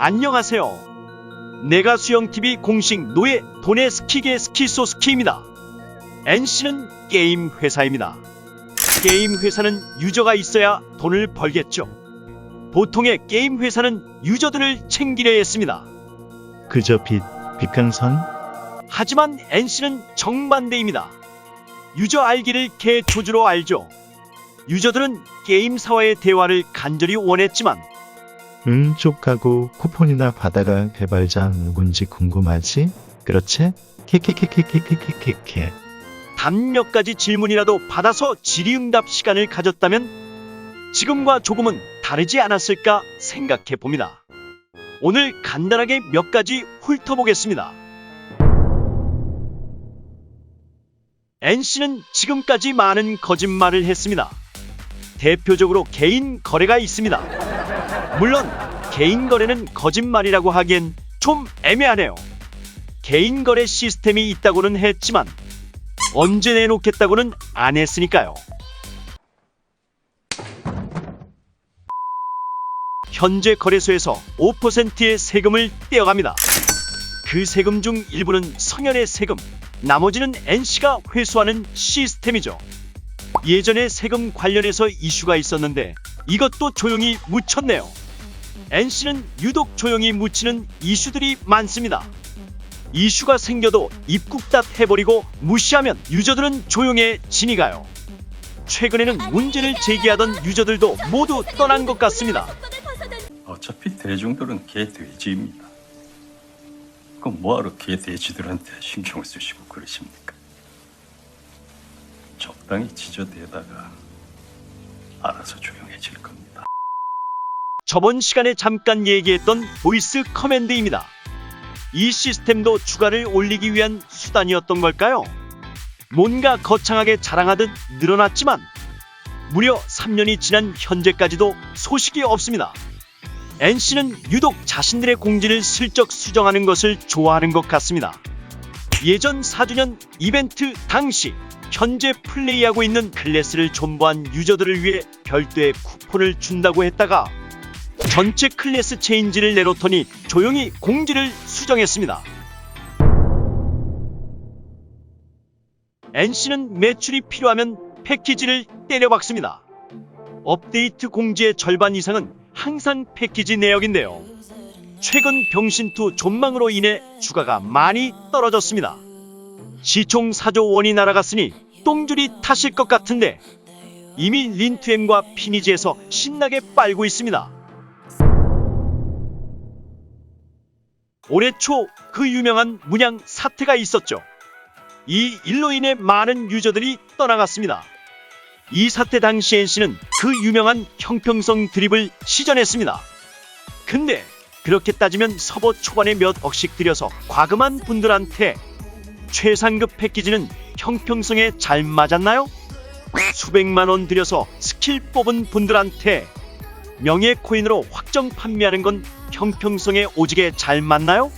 안녕하세요. 내가 수영TV 공식 노예 돈의 스키계 스키소 스키입니다. NC는 게임 회사입니다. 게임 회사는 유저가 있어야 돈을 벌겠죠. 보통의 게임 회사는 유저들을 챙기려 했습니다. 그저 빛, 빛강선? 하지만 NC는 정반대입니다. 유저 알기를 개조주로 알죠. 유저들은 게임사와의 대화를 간절히 원했지만 응, 쪽가고 쿠폰이나 받아가 개발자 누군지 궁금하지? 그렇지? 케케케케케케케케케. 단몇 가지 질문이라도 받아서 질의응답 시간을 가졌다면 지금과 조금은 다르지 않았을까 생각해 봅니다. 오늘 간단하게 몇 가지 훑어보겠습니다. NC는 지금까지 많은 거짓말을 했습니다. 대표적으로 개인 거래가 있습니다. 물론 개인 거래는 거짓말이라고 하기엔 좀 애매하네요. 개인 거래 시스템이 있다고는 했지만 언제 내놓겠다고는 안 했으니까요. 현재 거래소에서 5%의 세금을 떼어갑니다. 그 세금 중 일부는 성현의 세금, 나머지는 NC가 회수하는 시스템이죠. 예전에 세금 관련해서 이슈가 있었는데 이것도 조용히 묻혔네요. NC는 유독 조용히 묻히는 이슈들이 많습니다. 이슈가 생겨도 입국답 해버리고 무시하면 유저들은 조용해지니까요. 최근에는 문제를 제기하던 유저들도 모두 떠난 것 같습니다. 어차피 대중들은 개돼지입니다. 그럼 뭐하러 개돼지들한테 신경을 쓰시고 그러십니까? 적당히 지저대다가 알아서 조용해질 겁니다. 저번 시간에 잠깐 얘기했던 보이스 커맨드입니다. 이 시스템도 추가를 올리기 위한 수단이었던 걸까요? 뭔가 거창하게 자랑하듯 늘어났지만 무려 3년이 지난 현재까지도 소식이 없습니다. NC는 유독 자신들의 공지를 슬쩍 수정하는 것을 좋아하는 것 같습니다. 예전 4주년 이벤트 당시 현재 플레이하고 있는 클래스를 존버한 유저들을 위해 별도의 쿠폰을 준다고 했다가 전체 클래스 체인지를 내놓더니 조용히 공지를 수정했습니다. NC는 매출이 필요하면 패키지를 때려박습니다. 업데이트 공지의 절반 이상은 항상 패키지 내역인데요. 최근 병신투 존망으로 인해 주가가 많이 떨어졌습니다. 시총 4조 원이 날아갔으니 똥줄이 타실 것 같은데 이미 린투엠과 피니지에서 신나게 빨고 있습니다. 올해 초 그 유명한 문양 사태가 있었죠. 이 일로 인해 많은 유저들이 떠나갔습니다. 이 사태 당시 NC는 그 유명한 형평성 드립을 시전했습니다. 근데 그렇게 따지면 서버 초반에 몇 억씩 들여서 과금한 분들한테 최상급 패키지는 형평성에 잘 맞았나요? 수백만 원 들여서 스킬 뽑은 분들한테 명예 코인으로 확정 판매하는 건 형평성에 오지게 잘 맞나요?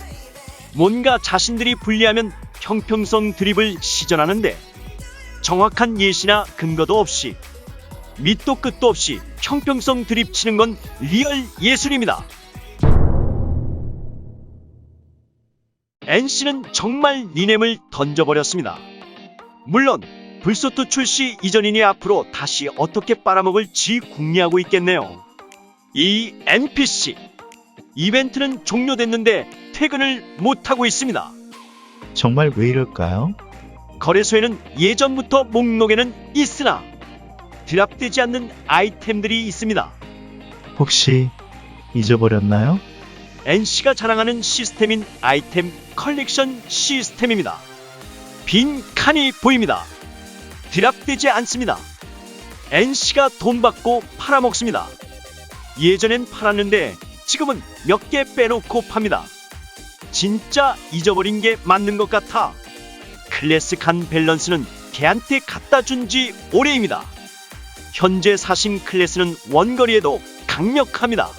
뭔가 자신들이 불리하면 형평성 드립을 시전하는데 정확한 예시나 근거도 없이 밑도 끝도 없이 형평성 드립 치는 건 리얼 예술입니다. NC는 정말 니넴을 던져버렸습니다. 물론 불소트 출시 이전이니 앞으로 다시 어떻게 빨아먹을지 궁리하고 있겠네요. 이 NPC 이벤트는 종료됐는데 퇴근을 못하고 있습니다. 정말 왜 이럴까요? 거래소에는 예전부터 목록에는 있으나 드랍되지 않는 아이템들이 있습니다. 혹시 잊어버렸나요? NC가 자랑하는 시스템인 아이템 컬렉션 시스템입니다. 빈 칸이 보입니다. 드랍되지 않습니다. NC가 돈 받고 팔아먹습니다. 예전엔 팔았는데 지금은 몇 개 빼놓고 팝니다. 진짜 잊어버린 게 맞는 것 같아. 클래스칸 밸런스는 걔한테 갖다 준 지 오래입니다. 현재 사신 클래스는 원거리에도 강력합니다.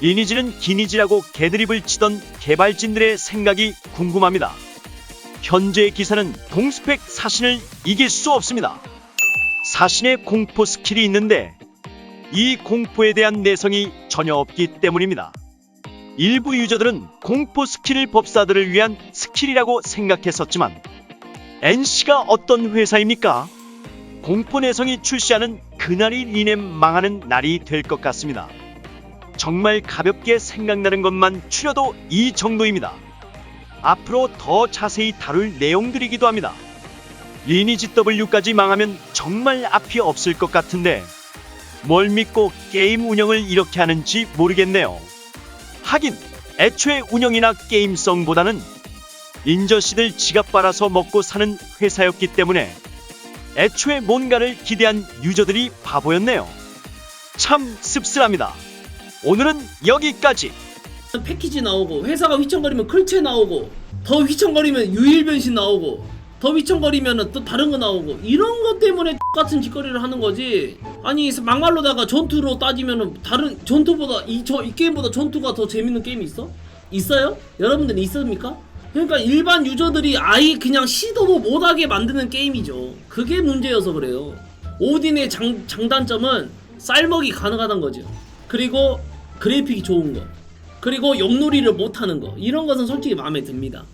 리니지는 기니지라고 개드립을 치던 개발진들의 생각이 궁금합니다. 현재 기사는 동스펙 사신을 이길 수 없습니다. 사신의 공포 스킬이 있는데 이 공포에 대한 내성이 전혀 없기 때문입니다. 일부 유저들은 공포 스킬 법사들을 위한 스킬이라고 생각했었지만 NC가 어떤 회사입니까? 공포 내성이 출시하는 그날이 리넴 망하는 날이 될 것 같습니다. 정말 가볍게 생각나는 것만 추려도 이 정도입니다. 앞으로 더 자세히 다룰 내용들이기도 합니다. 리니지 W까지 망하면 정말 앞이 없을 것 같은데 뭘 믿고 게임 운영을 이렇게 하는지 모르겠네요. 하긴 애초에 운영이나 게임성보다는 인저씨들 지갑 빨아서 먹고 사는 회사였기 때문에 애초에 뭔가를 기대한 유저들이 바보였네요. 참 씁쓸합니다. 오늘은 여기까지. 패키지 나오고 회사가 휘청거리면 클체 나오고 더 휘청거리면 유일 변신 나오고 더 휘청거리면 또 다른 거 나오고 이런 것 때문에 같은 짓거리를 하는 거지 아니 막말로다가 전투로 따지면은 다른 전투보다 이 저 이 게임보다 전투가 더 재밌는 게임이 있어? 있어요? 여러분들 있습니까? 그러니까 일반 유저들이 아예 그냥 시도도 못하게 만드는 게임이죠 그게 문제여서 그래요 오딘의 장, 장단점은 쌀먹이 가능하다는 거죠 그리고 그래픽이 좋은 거 그리고 용놀이를 못하는 거 이런 것은 솔직히 마음에 듭니다.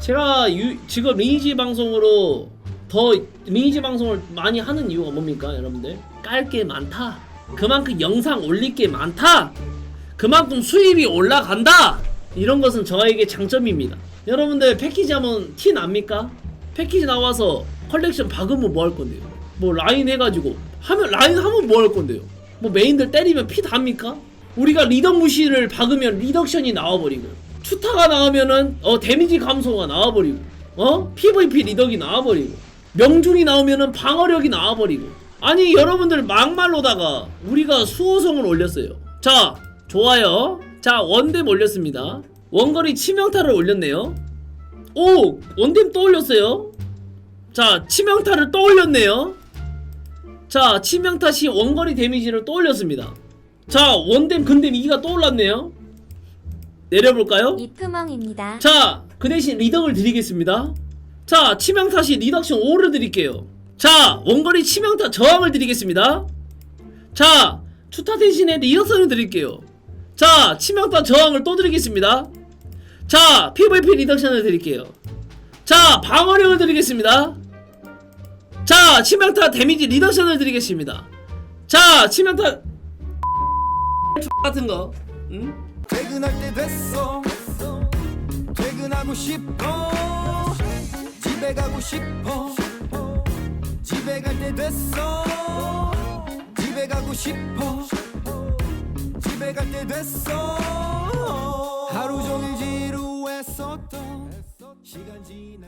제가 유- 지금 리니지 방송으로 더 리니지 방송을 많이 하는 이유가 뭡니까 여러분들? 깔 게 많다. 그만큼 영상 올릴 게 많다. 그만큼 수입이 올라간다. 이런 것은 저에게 장점입니다. 여러분들 패키지 하면 티 납니까? 패키지 나와서 컬렉션 박으면 뭐 할 건데요? 뭐 라인 해가지고 하면 라인 하면 뭐 할 건데요? 뭐 메인들 때리면 피 답니까? 우리가 리덕 무시를 박으면 리덕션이 나와버리고 추타가 나오면은 어 데미지 감소가 나와버리고 어? PVP 리덕이 나와버리고 명중이 나오면은 방어력이 나와버리고. 아니 여러분들 막말로다가 우리가 수호성을 올렸어요. 자 좋아요. 자 원댐 올렸습니다. 원거리 치명타를 올렸네요. 오! 원댐 또 올렸어요. 자 치명타를 또 올렸네요. 자 치명타 시 원거리 데미지를 또 올렸습니다. 자 원댐 근댐 2가 또 올랐네요 내려볼까요? 이프멍입니다. 자, 그 대신 리덕을 드리겠습니다. 자, 치명타 시 리덕션 5를 드릴게요. 자, 원거리 치명타 저항을 드리겠습니다. 자, 추타 대신에 리덕션을 드릴게요. 자, 치명타 저항을 또 드리겠습니다. 자, PVP 리덕션을 드릴게요. 자, 방어력을 드리겠습니다. 자, 치명타 데미지 리덕션을 드리겠습니다. 자, 치명타 같은 거. 응? 퇴근할 때 됐어. 퇴근하고 싶어. 집에 가고 싶어. 집에 갈 때 됐어. 집에 가고 싶어. 집에 갈 때 됐어. 하루 종일 지루했었던 시간 지나